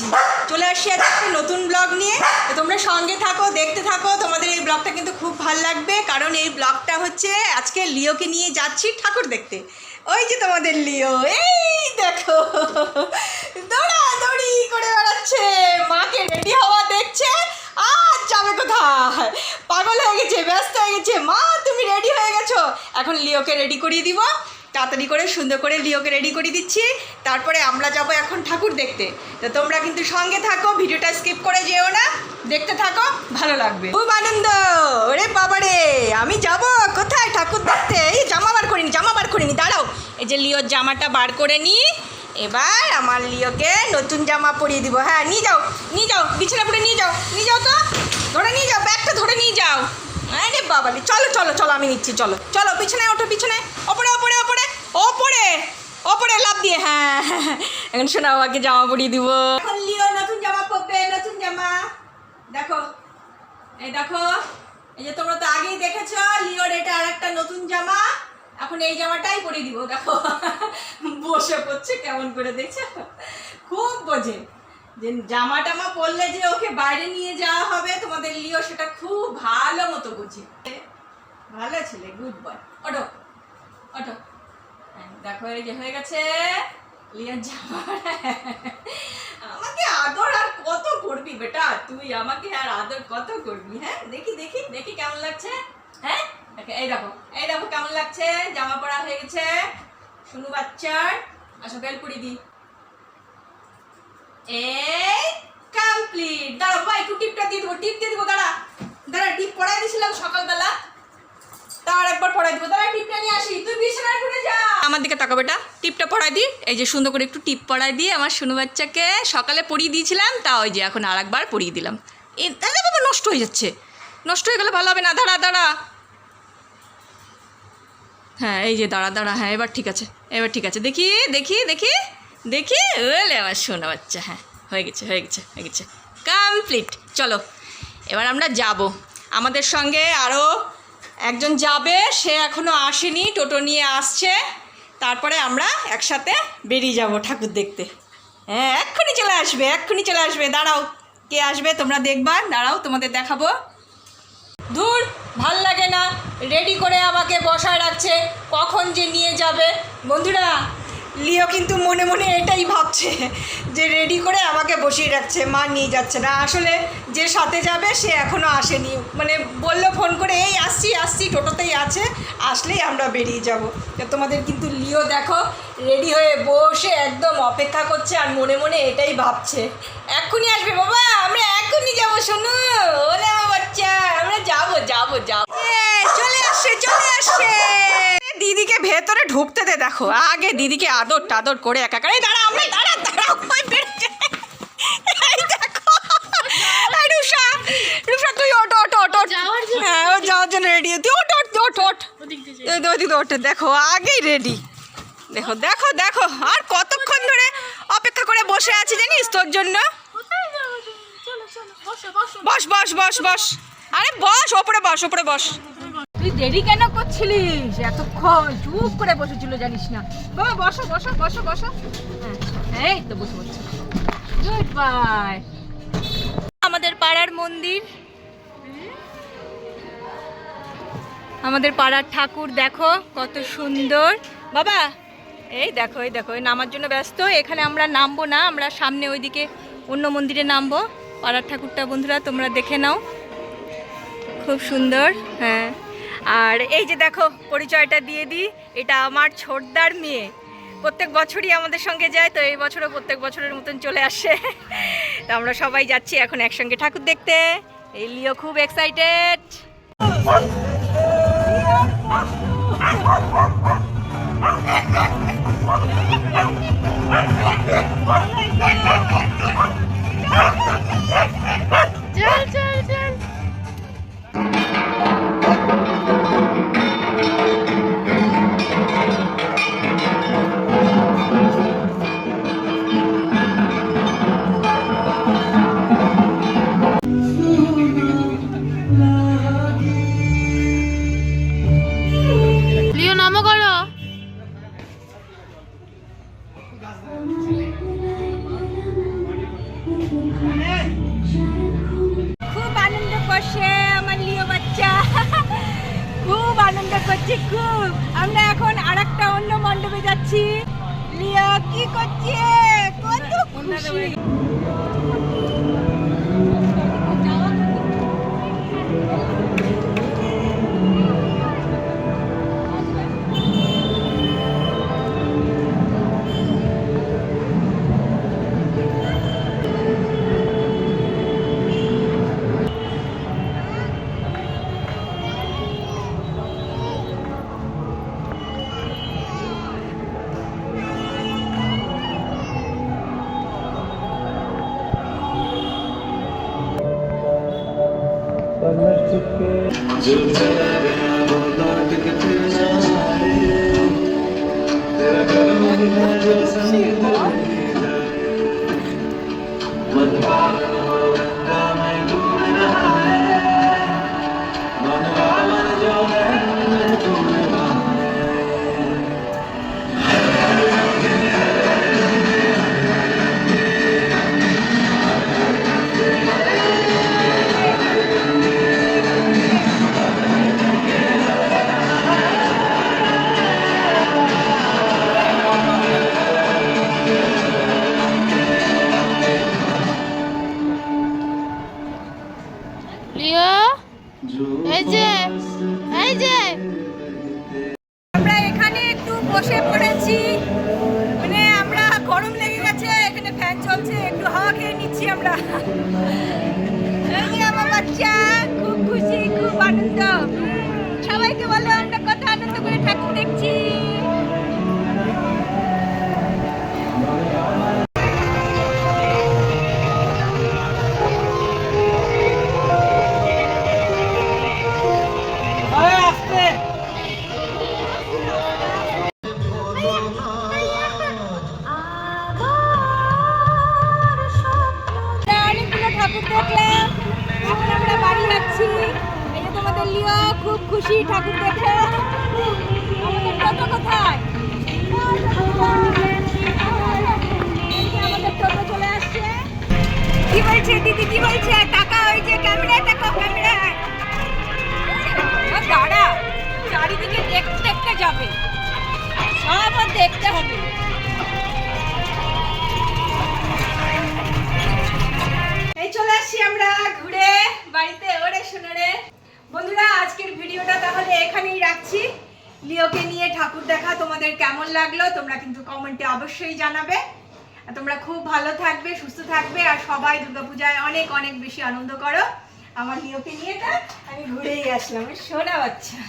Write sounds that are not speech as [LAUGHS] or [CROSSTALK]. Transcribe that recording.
যাচ্ছি চলে আসছি আজকে নতুন ব্লগ নিয়ে। তো তোমরা সঙ্গে থাকো, দেখতে থাকো। তোমাদের এই ব্লগটা কিন্তু খুব ভালো লাগবে। কারণ এই ব্লগটা হচ্ছে আজকে লিওকে নিয়ে যাচ্ছি ঠাকুর দেখতে। ওই যে তোমাদের লিও, এই দেখো। দৌড়াদৌড়ি করে বেড়াচ্ছে। মাকে রেডি হওয়া দেখছে। আর যাবে কোথায়? পাগল হয়ে গেছে, ব্যস্ত হয়ে গেছে। মা, তুমি রেডি হয়ে গেছো? এখন লিওকে রেডি করিয়ে দিব। তাড়াতাড়ি করে, সুন্দর করে লিওকে রেডি করে দিচ্ছি। তারপরে আমরা যাব এখন ঠাকুর দেখতে। তো তোমরা কিন্তু সঙ্গে থাকো, ভিডিওটা স্কিপ করে যেও না। দেখতে থাকো, ভালো লাগবে। খুব আনন্দ! ওরে বাবারে! আমি যাব কোথায় ঠাকুর দেখতে? এই জামা বার করিনি, জামা বার করিনি, দাঁড়াও। এই যে লিওর জামাটা বার করে নি। এবার আমার লিওকে নতুন জামা পরিয়ে দিব। হ্যাঁ নিয়ে যাও নিয়ে যাও, বিছানা পরে নিয়ে যাও নিয়ে যাও তো। ধরে নিয়ে যাও, ব্যাগটা ধরে নিয়ে যাও। আরে বাবালি চলো চলো চলো, আমি নিচ্ছি, চলো। চলো পিছনে ওঠো পিছনে ওপরে ওপরে। ওপরে ওপরে লাভ দিয়ে হ্যাঁ। এখন শোনা বাবাকে জামা পরিয়ে দিব। এখন লিও নতুন জামা পরবে, নতুন জামা। দেখো, এই দেখো, এই যে তোমরা তো আগেই দেখেছ, লিওর এটা আর একটা নতুন জামা। এখন এই জামাটাই পরিয়ে দিব, দেখো। বসে পড়ছে, কেমন করে দেখছ? খুব বোঝে। যে জামা টামা পরলে যে ওকে বাইরে নিয়ে যাওয়া হবে, তোমাদের লিও সেটা খুব ভালো মতো বোঝে। ভালো ছেলে গুড বয় অটো অটো দেখো এই যে হয়ে গেছে লিয়ার জামা আমাকে আদর আর কত করবি বেটা? তুই আমাকে আর আদর কত করবি হ্যাঁ? দেখি দেখি দেখি কেমন লাগছে হ্যাঁ? এই দেখো এই দেখো কেমন লাগছে? জামা পরা হয়ে গেছে, শুনু বাচ্চার। আসো বেল পুরি দি। এই কমপ্লিট দাঁড়া ভাই, একটু টিপটা দিয়ে দেবো, টিপ দিয়ে দেবো, দাঁড়া। দাঁড়া, টিপ পড়াই দিয়েছিলাম সকালবেলা। একবার আমার দিকে তাকাও বেটা। টিপটা পড়াই দি। এই যে সুন্দর করে একটু টিপ পড়াই দিয়ে আমার শুনু বাচ্চাকে সকালে পড়িয়ে দিয়েছিলাম, তা ওই যে এখন আরেকবার পড়িয়ে দিলাম। এ দাদা বাবা, নষ্ট হয়ে যাচ্ছে। নষ্ট হয়ে গেলে ভালো হবে না। দাঁড়া দাঁড়া। হ্যাঁ এই যে দাঁড়া দাঁড়া। হ্যাঁ এবার ঠিক আছে। এবার ঠিক আছে। দেখি দেখি দেখি। দেখি। ওলে, আমার শোনা বাচ্চা। হ্যাঁ হয়ে গেছে হয়ে গেছে হয়ে গেছে। কমপ্লিট। চলো, এবার আমরা যাব। আমাদের সঙ্গে আরও একজন যাবে, সে এখনও আসেনি, টোটো নিয়ে আসছে। তারপরে আমরা একসাথে বেরিয়ে যাব ঠাকুর দেখতে। হ্যাঁ এক্ষুনি চলে আসবে, এক্ষুনি চলে আসবে, দাঁড়াও। কে আসবে তোমরা দেখবা, দাঁড়াও, তোমাদের দেখাবো। দূর ভালো লাগে না। রেডি করে আমাকে বসায় রাখছে, কখন যে নিয়ে যাবে। বন্ধুরা লিও কিন্তু মনে মনে এটাই ভাবছে যে রেডি করে আমাকে বসিয়ে রাখছে, মা নিয়ে যাচ্ছে না। আসলে যে সাথে যাবে, সে এখনও আসেনি। মানে বলল ফোন করে, এই আসছি আসছি, টোটোতেই আছে, আসলেই আমরা বেরিয়ে যাব। তোমাদের কিন্তু লিও দেখো রেডি হয়ে বসে একদম অপেক্ষা করছে আর মনে মনে এটাই ভাবছে। এক্ষুনি আসবে বাবা, আমরা এক্ষুনি যাব, শোনো। ওলে বাচ্চা, আমরা যাব যাব যাব। চলে আসছে চলে আসছে। ভেতরে ঢুকতে দে দেখো। আগে দিদিকে আদর টাদর করে একাকার এই দাঁড়া আমরা দাঁড়া দাঁড়া ওই এই রুষা রুষা তুই ওট ওট ওট ওট যাওয়ার জন্য? হ্যাঁ ও যাওয়ার জন্য রেডি তুই ওট ওট ওট ওট ওদিক ওই দেখো আগেই রেডি দেখো দেখো দেখো। আর কতক্ষণ ধরে অপেক্ষা করে বসে আছি জানিস তোর জন্য? বস বস বস বস। আরে বস ওপরে বস ওপরে বস। তুই দেরি কেন করছিলিস? এতক্ষণ চুপ করে বসেছিল জানিস না। বাবা বসো বসো বসো বসো। হ্যাঁ, এই তো বসে বসছো গুড বাই আমাদের পাড়ার মন্দির। আমাদের পাড়ার ঠাকুর দেখো কত সুন্দর। বাবা এই দেখো এই দেখো এই নামার জন্য ব্যস্ত। এখানে আমরা নামবো না আমরা সামনে ওইদিকে অন্য মন্দিরে নামবো। পাড়ার ঠাকুরটা বন্ধুরা তোমরা দেখে নাও। খুব সুন্দর হ্যাঁ। আর এই যে দেখো, পরিচয়টা দিয়ে দিই, এটা আমার ছোটদার মেয়ে। প্রত্যেক বছরই আমাদের সঙ্গে যায়, তো এই বছরও প্রত্যেক বছরের মতন চলে আসে। [LAUGHS] তো আমরা সবাই যাচ্ছি এখন একসঙ্গে ঠাকুর দেখতে। এই লিও খুব এক্সাইটেড চল আনন্দ করছি খুব। আমরা এখন আর একটা অন্য মণ্ডপে যাচ্ছি। লিয়া কি করছে? কত খুশি। Thank you. আমরা এখানে একটু বসে পড়েছি। মানে আমরা গরম লেগে গেছে, এখানে ফ্যান চলছে, একটু হাওয়া খেয়ে নিচ্ছি আমার বাচ্চা, খুব খুশি, খুব আনন্দ। সবাইকে বলো, আমরা ঠাকুর দেখে। আমাদের টোটো কোথায়? আমাদের টোটো চলে আসছে। কি বলছে দিদি, কি বলছে টাকা ওই যে ক্যামেরায় দেখো, ক্যামেরায়। দাঁড়া, চারিদিকে দেখতে দেখতে যাবে। সব দেখতে হবে। এখানেই রাখছি। লিওকে নিয়ে ঠাকুর দেখা তোমাদের কেমন লাগল, তোমরা কিন্তু কমেন্টে অবশ্যই জানাবে। তোমরা খুব ভালো থাকবে, সুস্থ থাকবে, আর সবাই দুর্গাপূজায় অনেক অনেক বেশি আনন্দ করো। আমার লিওকে নিয়ে আমি ঘুরেই আসলাম সোনা বাচ্চা।